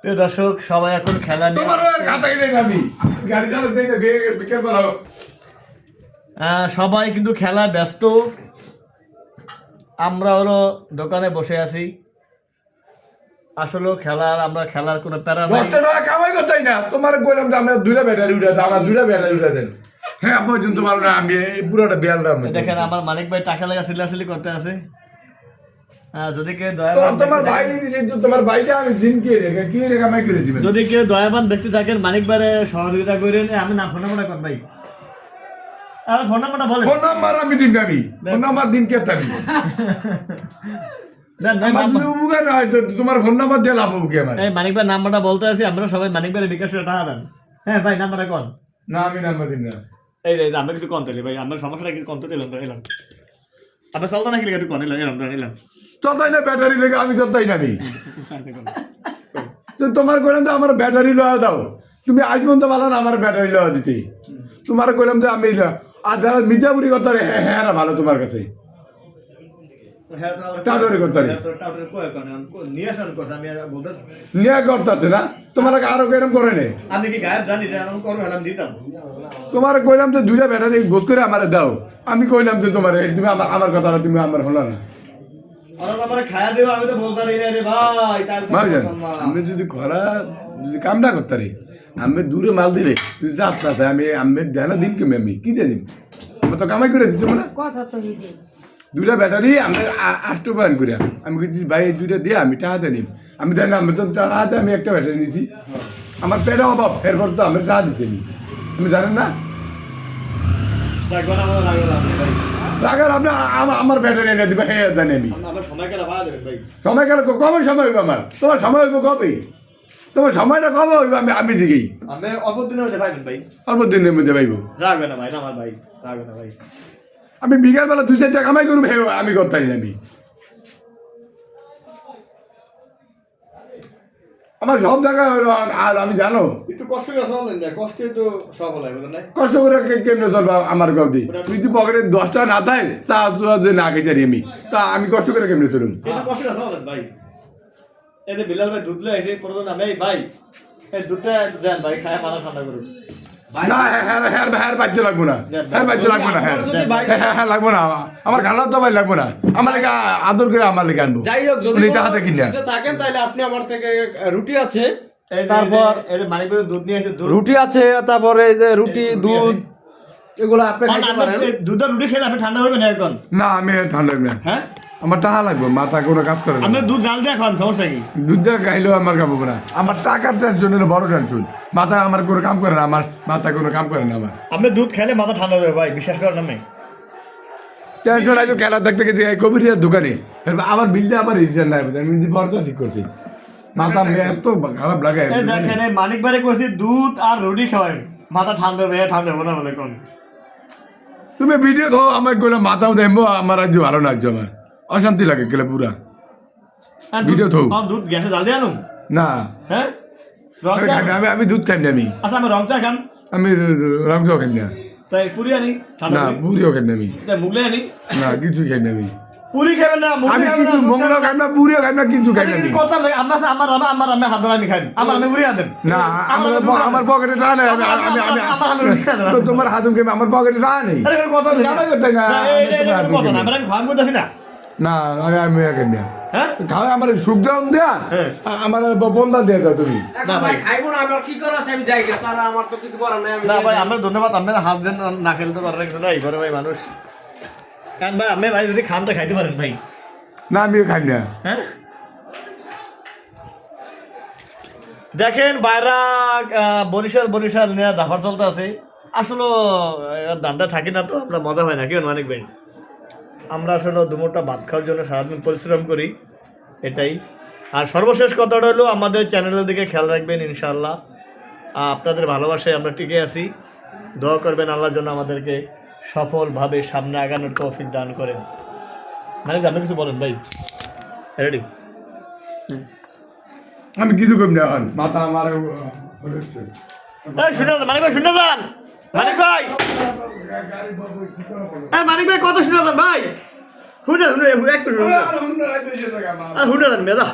প্রিয় দর্শক সবাই এখন খেলা নিয়ে সবাই কিন্তু খেলা ব্যস্ত। আমরা হলো দোকানে বসে আছি। আসলে খেলার আমরা খেলার কোনো প্যারা নাই। টাকা কামাই করতেই না। তোমার বললাম যে আমরা দুইটা ব্যাটারি উঠে দেন আমার দুইটা ব্যাটারি উঠে দেন। হ্যাঁ পর্যন্ত তোমার না আমি এই পুরোটা বিয়াল রাম দেখেন আমার মানিক ভাই টাকা লাগা সিলাসিলি করতে আছে। যদি কেউ দয়া তোমার তোমার ভাই কিন্তু তোমার ভাইটা আমি দিন কি রেখে কি রেখে আমায় করে দিবেন? যদি কেউ দয়াবান ব্যক্তি থাকেন মানিক ভাইয়ের সহযোগিতা করেন। আমি না ফোন কর ভাই। আর ফোন নাম্বারটা বলেন। ফোন নাম্বার আমি দিন। আমি। ফোন নাম্বার দিন। কে থাকি হয় তোমার ফোন নাম্বার দিয়ে লাভ হবে আমার? এই মানিক ভাই নাম্বারটা বলতে আছি আমরা সবাই মানিক ভাইয়ের বিকাশ করে টাকা দেন। হ্যাঁ ভাই নাম্বারটা কন না আমি নাম্বার দিন না। এই আমরা কিছু তুলি ভাই। আমার সমস্যাটা কিছু তুলি এলাম এলাম। আপনার চলতো না কি একটু কন এলাম এলাম এলাম। চলতাই না ব্যাটারি লেগে আমি চলতাই না আমি তো তোমার কইলাম তো আমার ব্যাটারি লওয়া দাও। তুমি আজ পর্যন্ত ভালো না আমার ব্যাটারি লওয়া দিতে। তোমার কইলাম যে আমি আর যারা মির্জাপুরি কথা রে হ্যাঁ হ্যাঁ ভালো তোমার কাছে। করতে নিয়ে করতেছে না? তোমার আরও কেরম করে নে। আমি কি গায়েব জানি যে আমি করব হেলাম দিতাম। তোমার কইলাম যে দুইটা ব্যাটারি গোস করে আমার দাও। আমি কইলাম যে তোমার তুমি আমার আমার কথা তুমি আমার হলো না ওরা তো আমার খায়া দেবো আমি। আমি যদি খরা যদি কামটা করতে পারি আমি দূরে মাল দিলে তুই যা না আমি আমি জানা দিন কেমন আমি? কি দিয়ে দিন আমার তো কামাই করে দিতে না। কথা তো দুইটা ব্যাটারি আমি আষ্ট পয়েন্ট করে আমি ভাই দুইটা দিয়ে আমি টাকাতে নিম। আমি জানি আমি তো টাকাতে আমি একটা ব্যাটারি নিয়েছি আমার পেটে অভাব এরপর তো আমি টাকা দিতে নি আমি জানেন না যাক, গোনা মোনা লাগবে না, ভাই। রাখার আপনি আমা- আমার ব্যাটারি এনে দিবে হ্যাঁ জানি আমি। আমার সময় গেলে কবে সময় হইবে আমার? তোমার সময় হইবে কবে? তোমার সময়টা কবে হইবে? আমি আমি দিকেই আমি অল্প দিনের মধ্যে পাইবেন ভাই। অল্প দিনের মধ্যে পাইব। রাখবে না ভাই না আমার ভাই। রাখবে না ভাই। আমি বিকালবেলা দুই চারটা কামাই করব আমি করতে আমি আমার সব জায়গায় আর আমি জানো। একটু কষ্ট করে চলেন না কষ্টে তো সব না কষ্ট করে কে- কেমনে চলবো আমার গদি তুই যদি পকেটে দশটা না থাকে তা যে না খেতে পারি আমি। তা আমি কষ্ট করে কেমনে চলুন একটু কষ্ট করে চলেন ভাই। এতে যে বিলাল ভাই দুধ লে এসে পড়ল না ভাই। এই দুধটা দেন ভাই খায় মাথা ঠান্ডা করুন। না হ্যাঁ হ্যাঁ হ্যাঁ হ্যাঁ লাগবো না। হ্যাঁ বাচ্চা লাগবো না হ্যাঁ। হ্যাঁ হ্যাঁ লাগবো না আমার খালা তো লাগবো না। আমার লেগে আদর করে আমার লেগে আনব। যাই হোক যদি কিনে থাকেন তাহলে আপনি আমার থেকে রুটি আছে। তারপর এই যে দুধ নিয়ে এসে রুটি আছে তারপরে এই যে রুটি দুধ এগুলো আপনি খাইতে পারেন। এই রুটি খেলে আপনি ঠান্ডা হবেন এখন। না আমি ঠান্ডা লাগবে হ্যাঁ? আমার টাকা লাগবে মাথা কোনো কাজ করে না। আপনি দুধ জাল দিয়ে খান সমস্যা কি? দুধ দিয়ে খাইলেও আমার কাম না। আমার টাকার টেনশন হলো বড় টেনশন। মাথা আমার কোনো কাম করে না আমার মাথা কোনো কাম করে না আমার। আপনি দুধ খেলে মাথা ঠান্ডা হবে ভাই বিশ্বাস করেন আমি টেনশন আছে খেলা দেখতে গেছি এই কবিরের দোকানে। আমার বিলটা রিটার্ন আমি যদি বড় ঠিক করছি। মাথা এত খারাপ লাগে দেখেন মানিক বাড়ি কইছি দুধ আর রুটি খাওয়াই। মাথা ঠান্ডা হবে ঠান্ডা হবে না বলে কোন। তুমি ভিডিও ধো আমার গেলে মাথা দেবো আমার আজ ভালো লাগছে আমার। অশান্তি লাগে গেলে পুরা। হ্যাঁ, ভিডিও দুধ- থৌ। হ্যাঁ, দুধ গ্যাসে জাল দিয়ে আনুন না। হ্যাঁ? আমি চা? খাই আমি দুধ খাই না আমি। আচ্ছা আমি রং চা খান। আমি রংস খাই না তাই পুরি আনি না পুরিও খাই না আমি। তাই মুগলে আনি। না কিছু খাই না আমি। পুরি খাবেন না মুগলে খাবেন না, কিছু খাবেন খাই না। পুরিও খাই না কিছু খাই না কথা আমার আমার আমার আমার আমার হাত আমি খাই আমার আমি পুরি আদেন না আমার আমার পকেটে টাকা নেই আমি আমি আমি আমি আমার হাতে রুটি খাওয়া তো তোমার হাত উঠে আমার পকেটে টাকা নেই। আরে কথা নেই। আমি আমি খাওয়ান করতেছি না। না আমি আমি খাই না হ্যাঁ? আমার সুখ দাম দেয়া হ্যাঁ। আমার বন্ধা দিয়ে দাও তুমি। না ভাই। খাইবো না আমার কি করার আছে? আমি যাই তারা আমার তো কিছু করার নাই না ভাই আমরা ধন্যবাদ আপনার হাত দেন না খেলে তো পারেন না এইবারে ভাই মানুষ। কারণ ভাই আপনি ভাই যদি খামটা খাইতে পারেন ভাই। না আমি খাই না। হ্যাঁ? দেখেন বাইরা আহ, বরিশাল বরিশাল নিয়ে দাফার চলতে আছে। আসলে দামটা থাকি না তো আমরা মজা হয় না কি অনেক ভাই? আমরা আসলে দুমোটা ভাত খাওয়ার জন্য সারাদিন পরিশ্রম করি এটাই। আর সর্বশেষ কথাটা হলো আমাদের চ্যানেলের দিকে খেয়াল রাখবেন ইনশাল্লাহ আপনাদের ভালোবাসায় আমরা টিকে আছি। দোয়া করবেন আল্লাহর জন্য আমাদেরকে সফলভাবে সামনে আগানোর তৌফিক দান করেন। মানে আপনি কিছু বলেন ভাই? রেডি আমি কিছু করি না এখন। মাথা আমার শুনে যান মানিক ভাই শুনে যান। মানিক ভাই! এই মানিক ভাই কত শুনে যান ভাই। শুনে শুনে একটু শুনে শুনে যান মেদা